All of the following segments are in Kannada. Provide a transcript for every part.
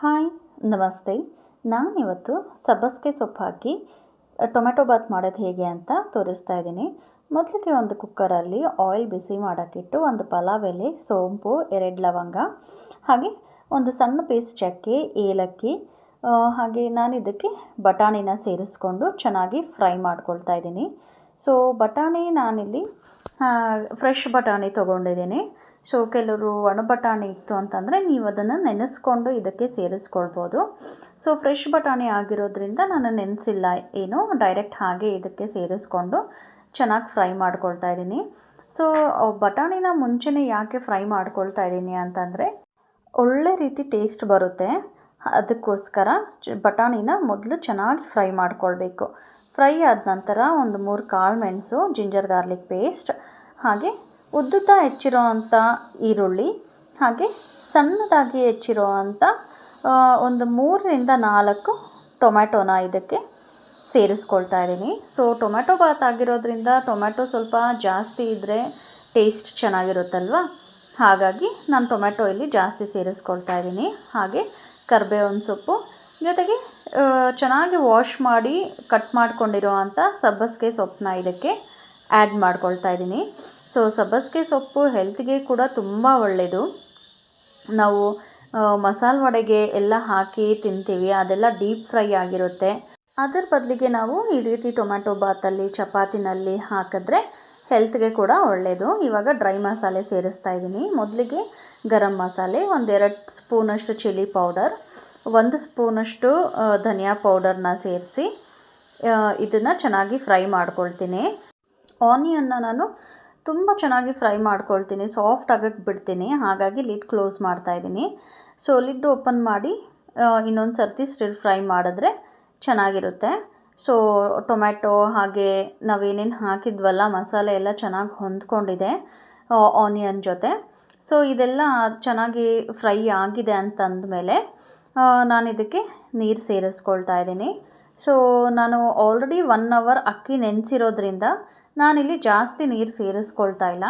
ಹಾಯ್, ನಮಸ್ತೆ. ನಾನಿವತ್ತು ಸಬ್ಬಸಿಗೆ ಸೊಪ್ಪು ಹಾಕಿ ಟೊಮೆಟೊ ಬಾತ್ ಮಾಡೋದು ಹೇಗೆ ಅಂತ ತೋರಿಸ್ತಾ ಇದ್ದೀನಿ. ಮೊದಲಿಗೆ ಒಂದು ಕುಕ್ಕರಲ್ಲಿ ಆಯಿಲ್ ಬಿಸಿ ಮಾಡೋಕ್ಕಿಟ್ಟು ಒಂದು ಪಲಾವ್ ಎಲೆ, ಸೋಂಪು, ಎರಡು ಲವಂಗ, ಹಾಗೆ ಒಂದು ಸಣ್ಣ ಪೀಸ್ ಚಕ್ಕೆ, ಏಲಕ್ಕಿ ಹಾಗೆ ನಾನು ಇದಕ್ಕೆ ಬಟಾಣಿನ ಸೇರಿಸ್ಕೊಂಡು ಚೆನ್ನಾಗಿ ಫ್ರೈ ಮಾಡ್ಕೊಳ್ತಾ ಇದ್ದೀನಿ. ಸೊ, ಬಟಾಣಿ ನಾನಿಲ್ಲಿ ಫ್ರೆಶ್ ಬಟಾಣಿ ತೊಗೊಂಡಿದ್ದೀನಿ. ಸೊ ಕೆಲವರು ಒಣ ಬಟಾಣಿ ಇತ್ತು ಅಂತಂದರೆ ನೀವು ಅದನ್ನು ನೆನೆಸ್ಕೊಂಡು ಇದಕ್ಕೆ ಸೇರಿಸ್ಕೊಳ್ಬೋದು. ಸೊ ಫ್ರೆಶ್ ಬಟಾಣಿ ಆಗಿರೋದ್ರಿಂದ ನಾನು ನೆನೆಸಿಲ್ಲ ಏನು ಡೈರೆಕ್ಟ್ ಹಾಗೆ ಇದಕ್ಕೆ ಸೇರಿಸ್ಕೊಂಡು ಚೆನ್ನಾಗಿ ಫ್ರೈ ಮಾಡ್ಕೊಳ್ತಾ ಇದ್ದೀನಿ. ಸೊ ಬಟಾಣಿನ ಮುಂಚೆನೇ ಯಾಕೆ ಫ್ರೈ ಮಾಡ್ಕೊಳ್ತಾ ಇದ್ದೀನಿ ಅಂತಂದರೆ ಒಳ್ಳೆ ರೀತಿ ಟೇಸ್ಟ್ ಬರುತ್ತೆ. ಅದಕ್ಕೋಸ್ಕರ ಬಟಾಣಿನ ಮೊದಲು ಚೆನ್ನಾಗಿ ಫ್ರೈ ಮಾಡ್ಕೊಳ್ಬೇಕು. ಫ್ರೈ ಆದ ನಂತರ ಒಂದು ಮೂರು ಕಾಳು ಮೆಣಸು ಜಿಂಜರ್ ಗಾರ್ಲಿಕ್ ಪೇಸ್ಟ್ ಹಾಗೆ ಉದ್ದುದ್ದ ಹೆಚ್ಚಿರೋ ಅಂಥ ಈರುಳ್ಳಿ, ಹಾಗೆ ಸಣ್ಣದಾಗಿ ಹೆಚ್ಚಿರೋ ಅಂಥ ಒಂದು ಮೂರರಿಂದ ನಾಲ್ಕು ಟೊಮ್ಯಾಟೋನ ಇದಕ್ಕೆ ಸೇರಿಸ್ಕೊಳ್ತಾ ಇದ್ದೀನಿ. ಸೊ ಟೊಮ್ಯಾಟೊ ಬಾತ್ ಆಗಿರೋದ್ರಿಂದ ಟೊಮ್ಯಾಟೊ ಸ್ವಲ್ಪ ಜಾಸ್ತಿ ಇದ್ದರೆ ಟೇಸ್ಟ್ ಚೆನ್ನಾಗಿರುತ್ತಲ್ವ? ಹಾಗಾಗಿ ನಾನು ಟೊಮ್ಯಾಟೊ ಇಲ್ಲಿ ಜಾಸ್ತಿ ಸೇರಿಸ್ಕೊಳ್ತಾ ಇದ್ದೀನಿ. ಹಾಗೆ ಕರ್ಬೇವಿನ ಸೊಪ್ಪು, ಜೊತೆಗೆ ಚೆನ್ನಾಗಿ ವಾಶ್ ಮಾಡಿ ಕಟ್ ಮಾಡ್ಕೊಂಡಿರೋ ಅಂಥ ಸಬ್ಬಸಿಗೆ ಸೊಪ್ಪನ್ನ ಇದಕ್ಕೆ ಆ್ಯಡ್ ಮಾಡ್ಕೊಳ್ತಾ ಇದ್ದೀನಿ. ಸೊ ಸಬ್ಬಸಿಗೆ ಸೊಪ್ಪು ಹೆಲ್ತ್ಗೆ ಕೂಡ ತುಂಬ ಒಳ್ಳೆಯದು ನಾವು ಮಸಾಲೆ ವಡೆಗೆ ಎಲ್ಲ ಹಾಕಿ ತಿಂತೀವಿ, ಅದೆಲ್ಲ ಡೀಪ್ ಫ್ರೈ ಆಗಿರುತ್ತೆ. ಅದರ ಬದಲಿಗೆ ನಾವು ಈ ರೀತಿ ಟೊಮ್ಯಾಟೊ ಬಾತಲ್ಲಿ, ಚಪಾತಿನಲ್ಲಿ ಹಾಕಿದ್ರೆ ಹೆಲ್ತ್ಗೆ ಕೂಡ ಒಳ್ಳೆಯದು ಇವಾಗ ಡ್ರೈ ಮಸಾಲೆ ಸೇರಿಸ್ತಾ ಇದ್ದೀನಿ. ಮೊದಲಿಗೆ ಗರಂ ಮಸಾಲೆ, ಒಂದೆರಡು ಸ್ಪೂನಷ್ಟು ಚಿಲ್ಲಿ ಪೌಡರ್ ಒಂದು ಸ್ಪೂನಷ್ಟು ಧನಿಯಾ ಪೌಡರ್ನ ಸೇರಿಸಿ ಇದನ್ನು ಚೆನ್ನಾಗಿ ಫ್ರೈ ಮಾಡ್ಕೊಳ್ತೀನಿ. ಆನಿಯನ್ನ ನಾನು ತುಂಬ ಚೆನ್ನಾಗಿ ಫ್ರೈ ಮಾಡ್ಕೊಳ್ತೀನಿ, ಸಾಫ್ಟ್ ಆಗಕ್ಕೆ ಬಿಡ್ತೀನಿ. ಹಾಗಾಗಿ ಲಿಡ್ ಕ್ಲೋಸ್ ಮಾಡ್ತಾ ಇದ್ದೀನಿ. ಸೊ, ಲಿಡ್ ಓಪನ್ ಮಾಡಿ ಇನ್ನೊಂದು ಸರ್ತಿ ಸ್ಟಿರ್ ಫ್ರೈ ಮಾಡಿದ್ರೆ ಚೆನ್ನಾಗಿರುತ್ತೆ. ಸೊ, ಟೊಮ್ಯಾಟೊ ಹಾಗೆ ನಾವೇನೇನು ಹಾಕಿದ್ವಲ್ಲ, ಮಸಾಲೆ ಎಲ್ಲ ಚೆನ್ನಾಗಿ ಹೊಂದ್ಕೊಂಡಿದೆ ಆನಿಯನ್ ಜೊತೆ. ಸೊ, ಇದೆಲ್ಲ ಚೆನ್ನಾಗಿ ಫ್ರೈ ಆಗಿದೆ ಅಂತಂದಮೇಲೆ ನಾನು ಇದಕ್ಕೆ ನೀರು ಸೇರಿಸ್ಕೊಳ್ತಾ ಇದ್ದೀನಿ. ಸೊ, ನಾನು ಆಲ್ರೆಡಿ ಒನ್ ಅವರ್ ಅಕ್ಕಿ ನೆನೆಸಿರೋದ್ರಿಂದ ನಾನಿಲ್ಲಿ ಜಾಸ್ತಿ ನೀರು ಸೇರಿಸ್ಕೊಳ್ತಾ ಇಲ್ಲ.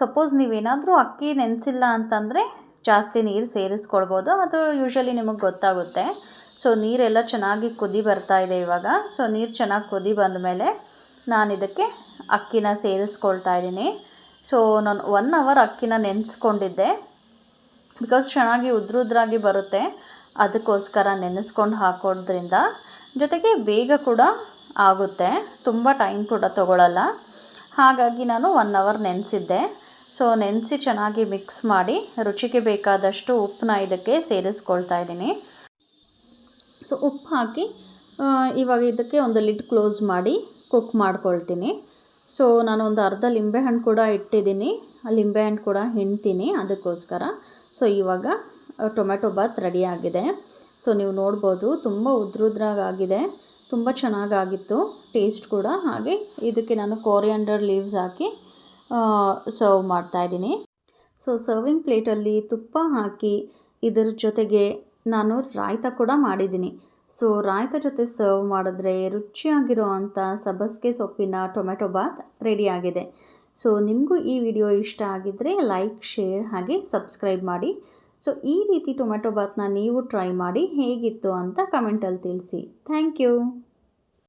ಸಪೋಸ್ ನೀವೇನಾದರೂ ಅಕ್ಕಿ ನೆನೆಸಿಲ್ಲ ಅಂತಂದರೆ ಜಾಸ್ತಿ ನೀರು ಸೇರಿಸ್ಕೊಳ್ಬೋದು. ಅದು ಯೂಶ್ವಲಿ ನಿಮಗೆ ಗೊತ್ತಾಗುತ್ತೆ. ಸೊ ನೀರೆಲ್ಲ ಚೆನ್ನಾಗಿ ಕುದಿ ಬರ್ತಾ ಇದೆ ಇವಾಗ. ಸೊ ನೀರು ಚೆನ್ನಾಗಿ ಕುದಿ ಬಂದ ಮೇಲೆ ನಾನು ಇದಕ್ಕೆ ಅಕ್ಕಿನ ಸೇರಿಸ್ಕೊಳ್ತಾ ಇದ್ದೀನಿ. ಸೊ ನಾನು ಒನ್ ಅವರ್ ಅಕ್ಕಿನ ನೆನೆಸ್ಕೊಂಡಿದ್ದೆ. ಬಿಕಾಸ್ ಚೆನ್ನಾಗಿ ಉದ್ರುದ್ರಾಗಿ ಬರುತ್ತೆ. ಅದಕ್ಕೋಸ್ಕರ ನೆನೆಸ್ಕೊಂಡು ಹಾಕೋದ್ರಿಂದ ಜೊತೆಗೆ ಬೇಗ ಕೂಡ ಆಗುತ್ತೆ. ತುಂಬ ಟೈಮ್ ಕೂಡ ತಗೊಳ್ಳಲ್ಲ ಹಾಗಾಗಿ ನಾನು ಒನ್ ಅವರ್ ನೆನೆಸಿದ್ದೆ. ಸೊ ನೆನೆಸಿ ಚೆನ್ನಾಗಿ ಮಿಕ್ಸ್ ಮಾಡಿ ರುಚಿಗೆ ಬೇಕಾದಷ್ಟು ಉಪ್ಪನ್ನ ಇದಕ್ಕೆ ಸೇರಿಸ್ಕೊಳ್ತಾ ಇದ್ದೀನಿ. ಸೊ ಉಪ್ಪು ಹಾಕಿ ಇವಾಗ ಇದಕ್ಕೆ ಒಂದು ಲಿಡ್ ಕ್ಲೋಸ್ ಮಾಡಿ ಕುಕ್ ಮಾಡ್ಕೊಳ್ತೀನಿ. ಸೊ ನಾನು ಒಂದು ಅರ್ಧ ಲಿಂಬೆಹಣ್ಣು ಕೂಡ ಇಟ್ಟಿದ್ದೀನಿ. ಲಿಂಬೆಹಣ್ಣು ಕೂಡ ಹಿಂಡ್ತೀನಿ ಅದಕ್ಕೋಸ್ಕರ. ಸೊ ಇವಾಗ ಟೊಮೆಟೊ ಬಾತ್ ರೆಡಿಯಾಗಿದೆ ಸೊ ನೀವು ನೋಡ್ಬೋದು, ತುಂಬ ಉದ್ರುದ್ರಾಗಿದೆ ತುಂಬ ಚೆನ್ನಾಗಾಗಿತ್ತು, ಟೇಸ್ಟ್ ಕೂಡ. ಹಾಗೆ ಇದಕ್ಕೆ ನಾನು ಕೋರಿಯಾಂಡರ್ ಲೀವ್ಸ್ ಹಾಕಿ ಸರ್ವ್ ಮಾಡ್ತಾಯಿದ್ದೀನಿ ಸೊ, ಸರ್ವಿಂಗ್ ಪ್ಲೇಟಲ್ಲಿ ತುಪ್ಪ ಹಾಕಿ, ಇದರ ಜೊತೆಗೆ ನಾನು ರಾಯ್ತ ಕೂಡ ಮಾಡಿದ್ದೀನಿ. ಸೊ, ರಾಯ್ತ ಜೊತೆ ಸರ್ವ್ ಮಾಡಿದ್ರೆ ರುಚಿಯಾಗಿರೋ ಅಂಥ ಸಬಸ್ಗೆ ಸೊಪ್ಪಿನ ಟೊಮೆಟೊ ಬಾತ್ ರೆಡಿಯಾಗಿದೆ ಸೊ, ನಿಮಗೂ ಈ ವಿಡಿಯೋ ಇಷ್ಟ ಆಗಿದ್ದರೆ ಲೈಕ್, ಶೇರ್ ಹಾಗೆ ಸಬ್ಸ್ಕ್ರೈಬ್ ಮಾಡಿ. ಸೊ ಈ ರೀತಿ ಟೊಮೆಟೊ ಬಾತ್ನ ನೀವು ಟ್ರೈ ಮಾಡಿ ಹೇಗಿತ್ತು ಅಂತ ಕಮೆಂಟಲ್ಲಿ ತಿಳಿಸಿ. Thank you